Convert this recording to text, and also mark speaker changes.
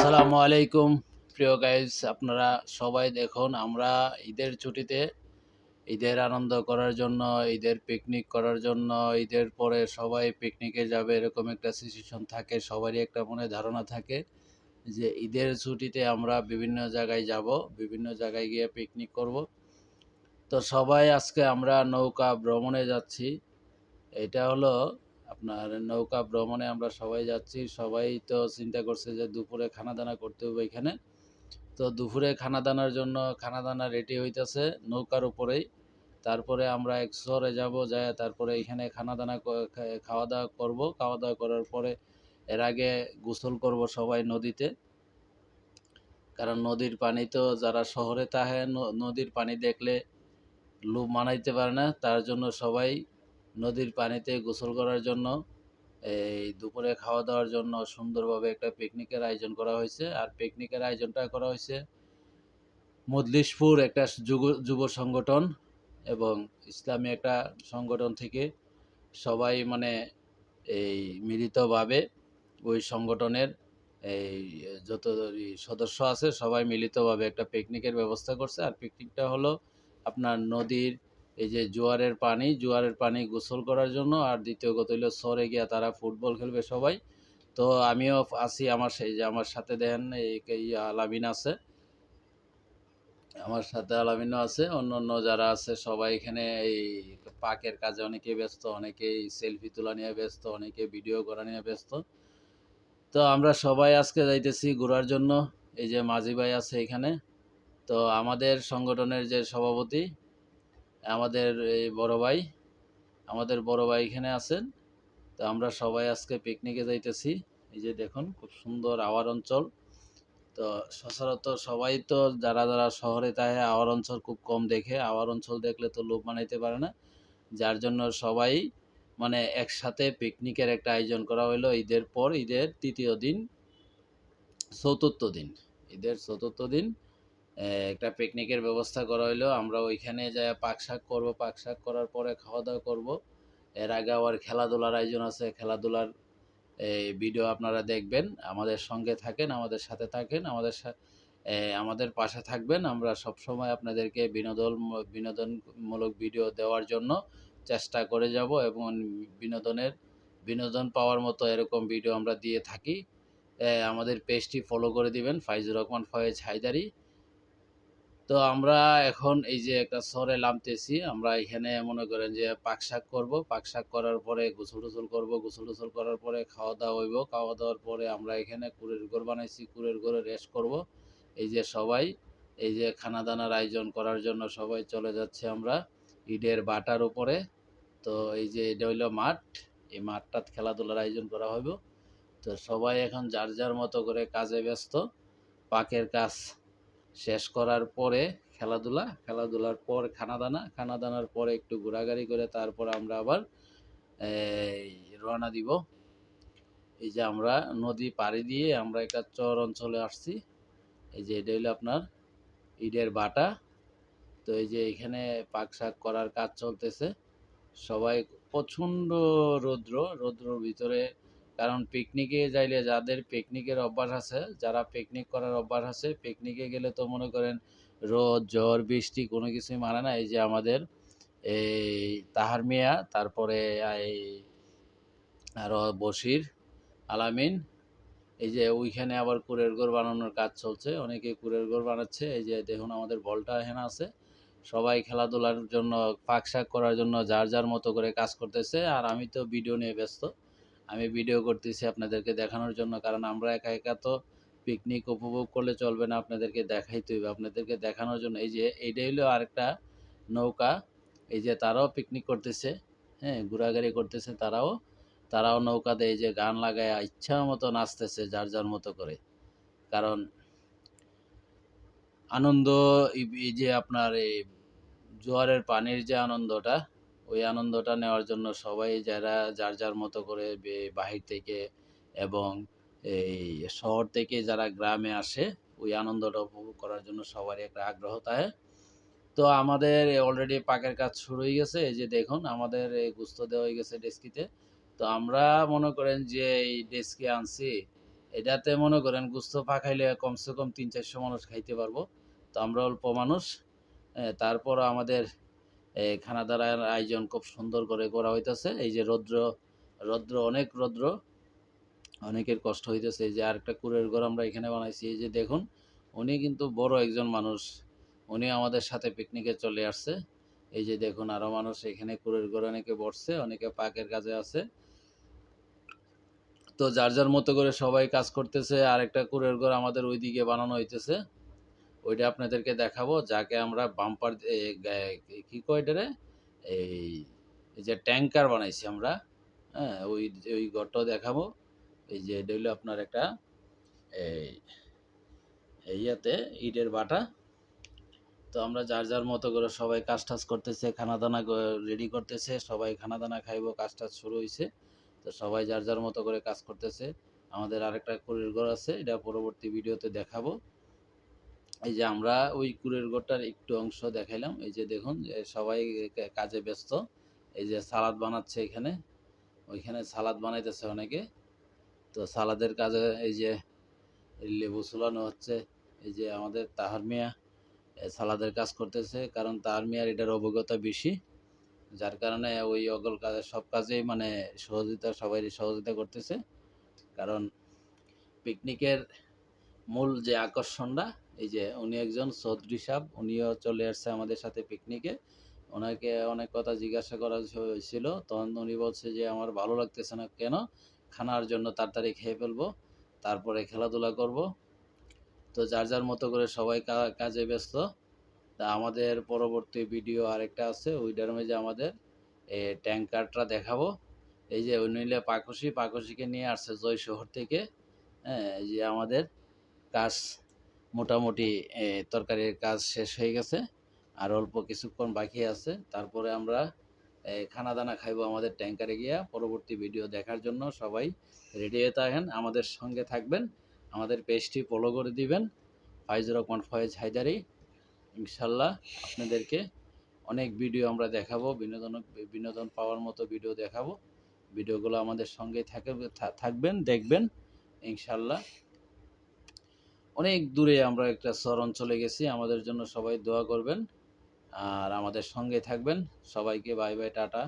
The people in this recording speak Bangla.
Speaker 1: আসসালামু আলাইকুম। প্রিয় গাইজ আপনারা সবাই দেখুন, আমরা ঈদের ছুটিতে ঈদের আনন্দ করার জন্য, ঈদের পিকনিক করার জন্য, ঈদের পরে সবাই পিকনিকে যাবে, এরকম একটা সিচুয়েশন থাকে, সবারই একটা মনে ধারণা থাকে যে ঈদের ছুটিতে আমরা বিভিন্ন জায়গায় যাব, বিভিন্ন জায়গায় গিয়ে পিকনিক করব। তো সবাই আজকে আমরা নৌকা ভ্রমণে যাচ্ছি। এটা হলো আপনার নৌকা ভ্রমণে আমরা সবাই যাচ্ছি। সবাই তো চিন্তা করছে যে দুপুরে খানা দানা করতে হবে এখানে। তো দুপুরে খানা দানার জন্য খানা দানা রেডি হইতেছে নৌকার উপরেই। তারপরে আমরা এক শহরে যাব যায় তারপরে এখানে খানা দানা খাওয়া দাওয়া করব। খাওয়া দাওয়া করার পরে এর আগে গোসল করব সবাই নদীতে। কারণ নদীর পানি তো যারা শহরে তাহে নদীর পানি দেখলে লোভ মানাইতে পারে না। তার জন্য সবাই নদীর পানিতে গোসল করার জন্য, এই দুপুরে খাওয়া দাওয়ার জন্য সুন্দরভাবে একটা পিকনিকের আয়োজন করা হয়েছে। আর পিকনিকের আয়োজনটা করা হয়েছে মজলিশপুর একটা যুব যুব সংগঠন এবং ইসলামী একটা সংগঠন থেকে সবাই মানে এই মিলিতভাবে ওই সংগঠনের এই যত সদস্য আছে সবাই মিলিতভাবে একটা পিকনিকের ব্যবস্থা করছে। আর পিকনিকটা হলো আপনার নদীর এই যে জোয়ারের পানি জোয়ারের পানি গোসল করার জন্য। আর দ্বিতীয় কথা হলো সরে গিয়া তারা ফুটবল খেলবে সবাই। তো আমিও আছি আমার সেই যে আমার সাথে দেন এই আলামিন আছে। আমার সাথে আলামিনও আছে। অন্য অন্য যারা আছে, সবাই এখানে এই পাকের কাজে অনেকে ব্যস্ত, অনেকেই সেলফি তোলা নিয়ে ব্যস্ত অনেকে ভিডিও করা নিয়ে ব্যস্ত। তো আমরা সবাই আজকে যাইতেছি ঘোরার জন্য। এই যে মাঝি ভাই আছে এখানে। তো আমাদের সংগঠনের যে সভাপতি আমাদের এই বড় ভাই, আমাদের বড় ভাই এখানে আছেন। তো আমরা সবাই আজকে পিকনিকে যাইতেছি। এই যে দেখুন, খুব সুন্দর আওয়ার অঞ্চল। তো সচরাচর সবাই তো যারা যারা শহরে তাই আওয়ার অঞ্চল খুব কম দেখে। আওয়ার অঞ্চল দেখলে তো লোভ মানাইতে পারে না। যার জন্য সবাই মানে একসাথে পিকনিকের একটা আয়োজন করা হলো ঈদের পর, ঈদের তৃতীয় দিন, চতুর্থ দিন। ঈদের চতুর্থ দিন একটা পিকনিকের ব্যবস্থা করা হইল। আমরা ওইখানে যাই পাক শাক করব। পাক শাক করার পরে খাওয়া দাওয়া করব। এর আগে আবার খেলাধুলার আয়োজন আছে। খেলাধুলার, এই ভিডিও আপনারা দেখবেন। আমাদের সঙ্গে থাকেন, আমাদের সাথে থাকেন, আমাদের আমাদের পাশে থাকবেন। আমরা সব সময় আপনাদেরকে বিনোদন, বিনোদনমূলক ভিডিও দেওয়ার জন্য চেষ্টা করে যাব এবং বিনোদনের, বিনোদন পাওয়ার মতো এরকম ভিডিও আমরা দিয়ে থাকি। আমাদের পেজটি ফলো করে দিবেন। ফাইজুর রহমান ফয়েজ হায়দারি। তো আমরা এখন এই যে একটা শহরে নামতেছি, আমরা এখানে মনে করেন যে পাক শাক করব, পাক শাক করার পরে গোসল টোসল করব, গোসল টোসল করার পরে খাওয়া দাওয়া হইব, খাওয়া দাওয়ার পরে আমরা এখানে কুড়ের ঘর বানাইছি কুড়ের ঘরে রেস্ট করব। এই যে সবাই, এই যে খানা দানার আয়োজন করার জন্য সবাই চলে যাচ্ছে আমরা ইডের বাটার উপরে। তো এই যে এটা হইল মাঠ, এই মাঠটাত খেলাধুলার আয়োজন করা হইব। তো সবাই এখন যার যার মতো করে কাজে ব্যস্ত, পাকের কাজ শেষ করার পরে খেলাধুলা, খেলাধুলার পর খানা দানা খানা দানার পরে একটু ঘোরাঘুরি করে তারপর আমরা আবার রওনা দিব। এই যে আমরা নদী পাড়ি দিয়ে আমরা একটা চর অঞ্চলে আসছি। এই যে এটা হলো আপনার ইটের বাটা। তো এই যে এখানে পাক শাক করার কাজ চলতেছে। সবাই প্রচণ্ড রৌদ্র, রৌদ্রর ভিতরে কারণ পিকনিকে যাইলে যাদের পিকনিকের অভ্যাস আছে, যারা পিকনিক করার অভ্যাস আছে পিকনিকে গেলে তো মনে করেন রোদ, ঝড়, বৃষ্টি কোনো কিছুই মানে না, এই যে আমাদের এই তাহার মিয়া, তারপরে এই আরও বশির, আলামিন, এই যে ওইখানে আবার কুরের ঘর বানানোর কাজ চলছে, অনেকে কুরের ঘর বানাচ্ছে, এই যে দেখুন আমাদের বলটা এখানে আছে, সবাই খেলাধুলার জন্য, পাক শাক করার জন্য যার যার মতো করে কাজ করতেছে, আর আমি তো ভিডিও নিয়ে ব্যস্ত। আমি ভিডিও করতেছি আপনাদেরকে দেখানোর জন্য, কারণ আমরা একা একা তো পিকনিক উপভোগ করলে চলবে না, আপনাদেরকে দেখাইতে হবে আপনাদেরকে দেখানোর জন্য এই যে এইটা হলো আরেকটা নৌকা, এই যে তারাও পিকনিক করতেছে হ্যাঁ ঘোরাঘুরি করতেছে তারাও তারাও নৌকাতে এই যে গান লাগায় ইচ্ছা মতো নাচতেছে যার যার মতো করে। কারণ আনন্দ, এই যে আপনার এই জোয়ারের পানির যে আনন্দটা ওই আনন্দটা নেওয়ার জন্য সবাই যারা, যার যার মতো করে বাহির থেকে এবং এই শহর থেকে যারা গ্রামে আসে, ওই আনন্দটা উপভোগ করার জন্য সবারই একটা আগ্রহ থাকে। তো আমাদের অলরেডি পাকের কাজ শুরু হয়ে গেছে, এই যে দেখুন আমাদের গুস্ত দেওয়া হয়ে গেছে ডেস্কিতে তো। আমরা মনে করেন যে এই ডেস্কে আনছি, এটাতে মনে করেন গুস্ত পাকাইলে কমসে কম তিন, চারশো মানুষ খাইতে পারব। তো আমরা অল্প মানুষ তারপর আমাদের এই খানা দানার আয়োজন খুব সুন্দর করে করা হইতেছে। এই যে রৌদ্র রৌদ্র, অনেক রৌদ্র। অনেকের কষ্ট হইতেছে। এই যে আরেকটা কুরের ঘর আমরা এখানে বানাইছি। এই যে দেখুন, উনি কিন্তু বড় একজন মানুষ। উনি আমাদের সাথে পিকনিকে চলে আসছে। এই যে দেখুন, আরও মানুষ এখানে কুরের ঘরে অনেকে বসছে, অনেকে পাকের কাজে আছে। তো যার যার মতো করে সবাই কাজ করতেছে, আরেকটা কুরের ঘর আমাদের ওইদিকে বানানো হইতেছে। ওইটা আপনাদেরকে দেখাবো, যাকে আমরা বাম্পার কি কয় এটারে? এই যে ট্যাঙ্কার বানাইছি আমরা হ্যাঁ ওই ওই ঘরটাও দেখাবো। এই যে এটা হলো আপনার একটা, এই ইয়াতে ইটের বাটা। তো আমরা যার যার মতো করে সবাই কাজ টাজ করতেছে খানা দানা রেডি করতেছে, সবাই খানা দানা খাইবো, কাজ টাজ শুরু হয়েছে তো সবাই যার যার মতো করে কাজ করতেছে। আমাদের আরেকটা কুড়ের ঘর আছে, এটা পরবর্তী ভিডিওতে দেখাবো। এই যে আমরা ওই কুড়ের ঘরটার একটু অংশ দেখাইলাম। এই যে দেখুন সবাই কাজে ব্যস্ত। এই যে সালাদ বানাচ্ছে এখানে। ওইখানে সালাদ বানাইতেছে অনেকে। তো সালাদের কাজে এই যে লেবু চুলানো হচ্ছে। এই যে আমাদের তাহার মিয়া সালাদের কাজ করতেছে। কারণ তাহার মিয়ার এটার অভিজ্ঞতা বেশি। যার কারণে ওই অগল কাজে, সব কাজেই মানে সহযোগিতা, সবাই সহযোগিতা করতেছে। কারণ পিকনিকের মূল যে আকর্ষণটা এই যে উনি একজন চৌধুরী সাহেব উনিও চলে আসছে আমাদের সাথে পিকনিকে ওনাকে অনেক কথা জিজ্ঞাসা করা হয়েছিল। তখন উনি বলছে যে, আমার ভালো লাগতেছে না কেন? খানার জন্য তাড়াতাড়ি খেয়ে ফেলব, তারপরে খেলাধুলা করব। তো যার যার মতো করে সবাই কাজে ব্যস্ত। তা আমাদের পরবর্তী ভিডিও আরেকটা আছে, ওইটার মধ্যে আমাদের ট্যাঙ্কারটা দেখাবো। এই যে নইলে পাকসি পাকসিকে নিয়ে আসছে জয় শহর থেকে। হ্যাঁ এই যে আমাদের কাজ মোটামুটি তরকারির কাজ শেষ হয়ে গেছে। আর অল্প কিছুক্ষণ বাকি আছে। তারপরে আমরা খানা দানা খাইবো আমাদের ট্যাঙ্কারে গিয়া। পরবর্তী ভিডিও দেখার জন্য সবাই রেডি হয়ে থাকেন। আমাদের সঙ্গে থাকবেন। আমাদের পেজটি ফলো করে দিবেন। Five zero point Faiz Haidari. ইনশাল্লাহ আপনাদেরকে অনেক ভিডিও আমরা দেখাবো। বিনোদন বিনোদন পাওয়ার মতো ভিডিও দেখাবো। ভিডিওগুলো আমাদের সঙ্গে থাকবে থাকবেন, দেখবেন। ইনশাল্লাহ অনেক দূরে আমরা একটা শহর অঞ্চলে গেছি। আমাদের জন্য সবাই দোয়া করবেন। আর আমাদের সঙ্গে থাকবেন। সবাইকে বাই বাই, টাটা।